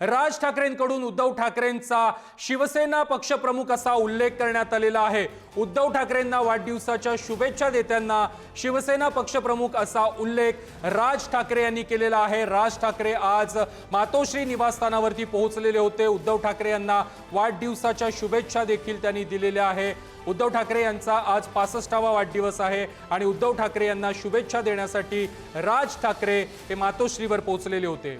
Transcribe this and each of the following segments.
राज ठाकरेंकडून उद्धव ठाकरेंचा शिवसेना पक्षप्रमुख असा उल्लेख करण्यात आलेला आहे. उद्धव ठाकरेंना वाढदिवसाच्या शुभेच्छा देताना शिवसेना पक्षप्रमुख असा उल्लेख राज ठाकरे यांनी केलेला आहे. राज ठाकरे आज मातोश्री निवासस्थानावरती पोहोचलेले होते. उद्धव ठाकरे यांना वाढदिवसाच्या शुभेच्छा देखील त्यांनी दिलेल्या आहे. उद्धव ठाकरे यांचा आज पासष्टावा वाढदिवस आहे आणि उद्धव ठाकरे यांना शुभेच्छा देण्यासाठी राज ठाकरे हे मातोश्रीवर पोहोचलेले होते.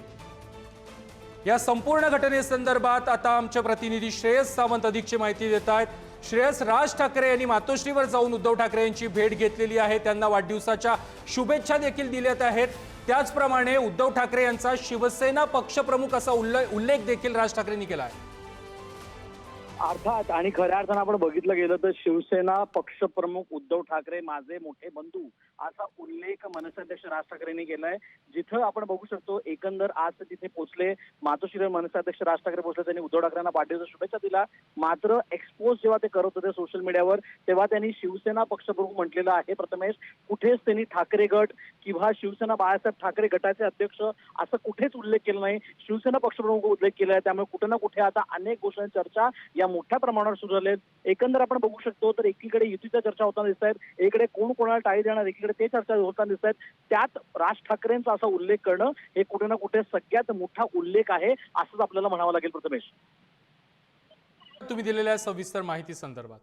या संपूर्ण घटनेसंदर्भात आता आमचे प्रतिनिधी श्रेयस सावंत अधिकची माहिती देत आहेत. श्रेयस राज ठाकरे यांनी मातोश्रीवर जाऊन उद्धव ठाकरे यांची भेट घेतलेली आहे. त्यांना वाढदिवसाच्या शुभेच्छा देखील दिल्यात आहेत. त्याचप्रमाणे उद्धव ठाकरे यांचा शिवसेना पक्षप्रमुख असा उल्ले उल्लेख देखील राज ठाकरेंनी केला आहे. अर्थात आणि खऱ्या अर्थानं आपण बघितलं गेलं तर शिवसेना पक्षप्रमुख उद्धव ठाकरे माझे मोठे बंधू असा उल्लेख मनसाध्यक्ष राज ठाकरेंनी केलाय. जिथं आपण बघू शकतो एकंदर आज तिथे पोहोचले. मातोश्री मनसाध्यक्ष राज ठाकरे पोहोचले त्यांनी उद्धव ठाकरेंना वाढदिवसाच्या शुभेच्छा दिला. मात्र एक्सपोज जेव्हा ते करत होते सोशल मीडियावर तेव्हा त्यांनी शिवसेना पक्षप्रमुख म्हटलेलं आहे प्रथमेश. कुठेच त्यांनी ठाकरे गट किंवा शिवसेना बाळासाहेब ठाकरे गटाचे अध्यक्ष असं कुठेच उल्लेख केला नाही. शिवसेना पक्षप्रमुख उल्लेख केला आहे. त्यामुळे कुठे ना कुठे आता अनेक गोष्टी चर्चा या मोठ्या प्रमाणावर सुरू झाले एकंदर आपण बघू शकतो तर एकीकडे युतीच्या चर्चा होताना दिसत आहेत. एकीकडे कोण कोणाला टाळी देणार एकीकडे ते चर्चा होताना दिसत आहेत. त्यात राज ठाकरेंचा असा उल्लेख करणं हे कुठे ना कुठे सगळ्यात मोठा उल्लेख आहे असंच आपल्याला म्हणावं लागेल प्रथमेश. तुम्ही दिलेल्या सविस्तर माहिती संदर्भात.